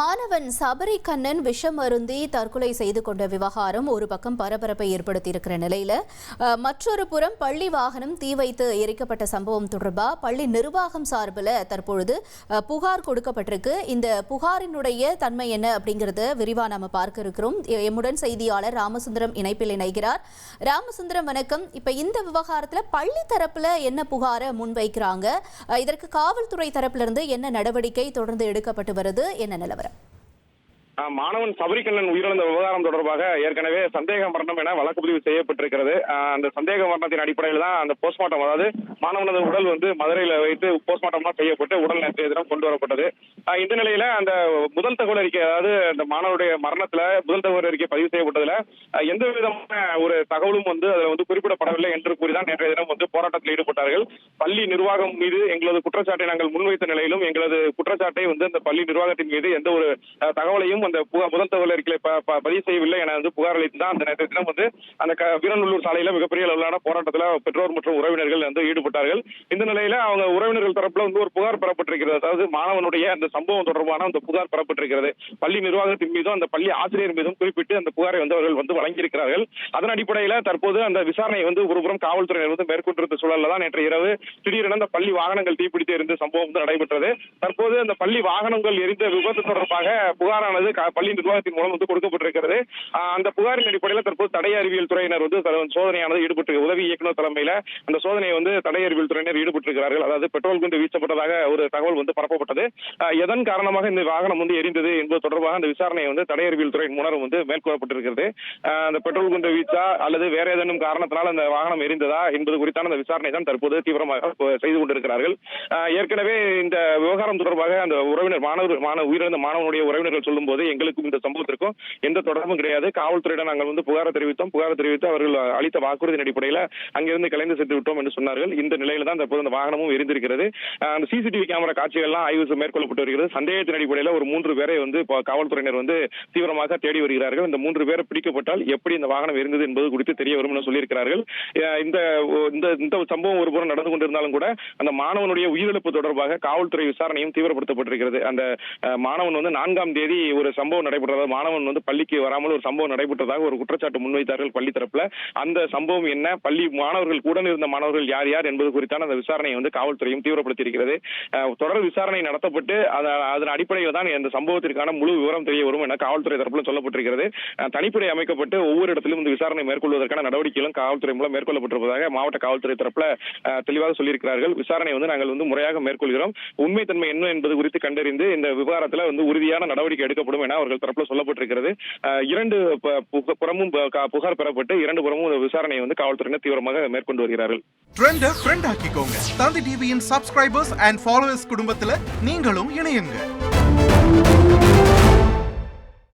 மாணவன் சபரி கண்ணன் விஷம் அருந்தி தற்கொலை செய்து கொண்ட விவகாரம் ஒரு பக்கம் பரபரப்பை ஏற்படுத்தியிருக்கிற நிலையில மற்றொரு புறம் பள்ளி வாகனம் தீ வைத்து எரிக்கப்பட்ட சம்பவம் தொடர்பாக பள்ளி நிர்வாகம் சார்பில் தற்பொழுது புகார் கொடுக்கப்பட்டிருக்கு. இந்த புகாரினுடைய தன்மை என்ன அப்படிங்கிறத விரிவாக நாம் பார்க்க இருக்கிறோம். எம்முடன் செய்தியாளர் ராமசுந்தரம் இணைப்பில் இணைகிறார். ராமசுந்தரம் வணக்கம். இப்போ இந்த விவகாரத்தில் பள்ளி தரப்பில் என்ன புகாரை முன்வைக்கிறாங்க? இதற்கு காவல்துறை தரப்பிலிருந்து என்ன நடவடிக்கை தொடர்ந்து எடுக்கப்பட்டு வருது? என்ன நிலவரம்? மாணவன் சபரிக்கண்ணன் உயிரிழந்த விவகாரம் தொடர்பாக ஏற்கனவே சந்தேக மரணம் என வழக்கு பதிவு செய்யப்பட்டிருக்கிறது. அந்த சந்தேக மரணத்தின் அடிப்படையில் தான் அந்த போஸ்ட்மார்ட்டம் அதாவது மாணவனது உடல் வந்து மதுரையில் வைத்து போஸ்ட்மார்ட்டம்லாம் செய்யப்பட்டு உடல் நேற்றைய தினம் கொண்டு வரப்பட்டது. இந்த நிலையில அந்த முதல் தகவல் அறிக்கை அதாவது அந்த மாணவருடைய மரணத்துல முதல் தகவல் அறிக்கை பதிவு செய்யப்பட்டதுல எந்த விதமான ஒரு தகவலும் வந்து அதுல வந்து குறிப்பிடப்படவில்லை என்று கூறிதான் நேற்றைய தினம் வந்து போராட்டத்தில் ஈடுபட்டார்கள். பள்ளி நிர்வாகம் மீது எங்களது குற்றச்சாட்டை நாங்கள் முன்வைத்த நிலையிலும் எங்களது குற்றச்சாட்டை வந்து அந்த பள்ளி நிர்வாகத்தின் மீது எந்த ஒரு தகவலையும் அந்த முதல் தகவல் அறிக்கையை ப- பதிவு செய்யவில்லை என வந்து புகார் அளித்து தான் அந்த நேரத்தில் தினம் வந்து அந்த க- வீரநல்லூர் சாலையில மிகப்பெரிய அளவிலான போராட்டத்தில் பெற்றோர் மற்றும் உறவினர்கள் வந்து ஈடுபட்டார்கள். இந்த நிலையில அவங்க உறவினர்கள் தரப்புல வந்து ஒரு புகார் பெறப்பட்டிருக்கிறது. அதாவது மாணவனுடைய அந்த சம்பவம் தொடர்பான அந்த புகார் பெறப்பட்டிருக்கிறது. பள்ளி நிர்வாகத்தின் மீதும் அந்த பள்ளி ஆசிரியர் மீதும் குறிப்பிட்டு அந்த புகாரை வந்து அவர்கள் வந்து வழங்கியிருக்கிறார்கள். அதன் அடிப்படையில் தற்போது அந்த விசாரணை வந்து ஒருபுறம் காவல்துறையினர் வந்து மேற்கொண்டிருந்த சூழல்ல தான் நேற்று இரவு திடீரென அந்த பள்ளி வாகனங்கள் தீப்பிடித்து எரிந்த சம்பவம் வந்து நடைபெற்றது. தற்போது அந்த பள்ளி வாகனங்கள் எரிந்த விபத்து தொடர்பாக புகாரானது பள்ளி நிர்வாகத்தின் மூலம் வந்து கொடுக்கப்பட்டிருக்கிறது. அந்த புகாரின் அடிப்படையில் தற்போது தடை அறிவியல் துறையினர் வந்து சோதனையானது ஈடுபட்டு உதவி இயக்குநர் தலைமையில அந்த சோதனையை வந்து தடை அறிவியல் துறையினர் ஈடுபட்டிருக்கிறார்கள். அதாவது பெட்ரோல் குண்டு வீசப்பட்டதாக ஒரு தகவல் வந்து பரப்பப்பட்டது. எதன் காரணமாக இந்த வாகனம் வந்து எரிந்தது என்பது தொடர்பாக அந்த விசாரணையை வந்து தடை அறிவியல் துறையின் மூலம் வந்து மேற்கொள்ளப்பட்டிருக்கிறது. அந்த பெட்ரோல் குண்டு வீச்சா அல்லது வேற ஏதேனும் காரணத்தினால் அந்த வாகனம் எரிந்ததா என்பது குறித்தான அந்த விசாரணை தான் தற்போது தீவிரமாக செய்து கொண்டிருக்கிறார்கள். ஏற்கனவே இந்த விவகாரம் தொடர்பாக அந்த உறவினர் மாணவர் மாணவ உயிரிழந்த மாணவனுடைய உறவினர்கள் சொல்லும் போது எங்களுக்கும் இந்த சம்பவத்திற்கும் எந்த தொடர்பும் கிடையாது. காவல்துறையிடம் நாங்கள் வந்து புகாரை தெரிவித்தோம். புகாரை தெரிவித்து அவர்கள் அளித்த வாக்குறுதியின் அடிப்படையில் அங்கிருந்து கலைந்து சென்று விட்டோம் என்று சொன்னார்கள். இந்த நிலையில தான் தற்போது அந்த வாகனமும் எரிந்திருக்கிறது. அந்த சிசிடிவி கேமரா காட்சிகள்லாம் ஆய்வு மேற்கொள்ளப்பட்டு வருகிறது சந்தேகத்தின் அடிப்படையில் ஒரு மூன்று பேரை வந்து காவல்துறையினர் வந்து தீவிரமாக தேடி வருகிறார்கள். இந்த மூன்று பேரை பிடிக்கப்பட்டால் எப்படி இந்த வாகனம் இருந்தது என்பது குறித்து தெரிய வரும் என சொல்லியிருக்கிறார்கள். இந்த இந்த இந்த சம்பவம் ஒரு புறம் நடந்து கொண்டிருந்தாலும் கூட அந்த மாணவனுடைய உயிரிழப்பு தொடர்பாக காவல்துறை விசாரணையும் தீவிரப்படுத்தப்பட்டிருக்கிறது. அந்த மாணவன் வந்து நான்காம் தேதி ஒரு சம்பவம் நடைபெற்றதாக மாணவன் வந்து பள்ளிக்கு வராமல் ஒரு சம்பவம் நடைபெற்றதாக ஒரு குற்றச்சாட்டு முன்வைத்தார்கள் பள்ளி தரப்புல. அந்த சம்பவம் என்ன? பள்ளி மாணவர்கள் உடன் இருந்த மாணவர்கள் யார் யார் என்பது குறித்தான அந்த விசாரணையை வந்து காவல்துறையும் தீவிரப்படுத்தியிருக்கிறது. தொடர் விசாரணை நடத்தப்பட்டு அதன் அடிப்படையில் தான் இந்த சம்பவத்திற்கான முழு விவரம் தெரிய வரும் என காவல்துறை தரப்புல சொல்லப்பட்டிருக்கிறது. தனிப்படை அமைக்கப்பட்டு ஒவ்வொரு இடத்திலும் இந்த விசாரணை மேற்கொள்வதற்கான நடவடிக்கைகளும் காவல்துறை மூலம் மேற்கொள்ளப்பட்டிருப்பதாக மாவட்ட காவல்துறை தரப்புல தெளிவாக சொல்லியிருக்கிறார்கள். விசாரணை வந்து நாங்கள் வந்து முறையாக மேற்கொள்கிறோம். உண்மைத்தன்மை என்ன என்பது குறித்து கண்டறிந்து இந்த விவகாரத்தில் வந்து உறுதியான நடவடிக்கை எடுக்கப்படும் என அவர்கள் தரப்புல சொல்லப்பட்டிருக்கிறது. இரண்டு புறமும் புகார் பெறப்பட்டு இரண்டு புறமும் விசாரணையை வந்து காவல்துறையினர் தீவிரமாக மேற்கொண்டு வருகிறார்கள். ட்ரெண்ட ஃப்ரெண்ட் ஆக்கிக்கோங்க. தந்தி டிவியின் சப்ஸ்கிரைபர்ஸ் அண்ட் ஃபாலோவர்ஸ் குடும்பத்துல நீங்களும் இணையுங்க.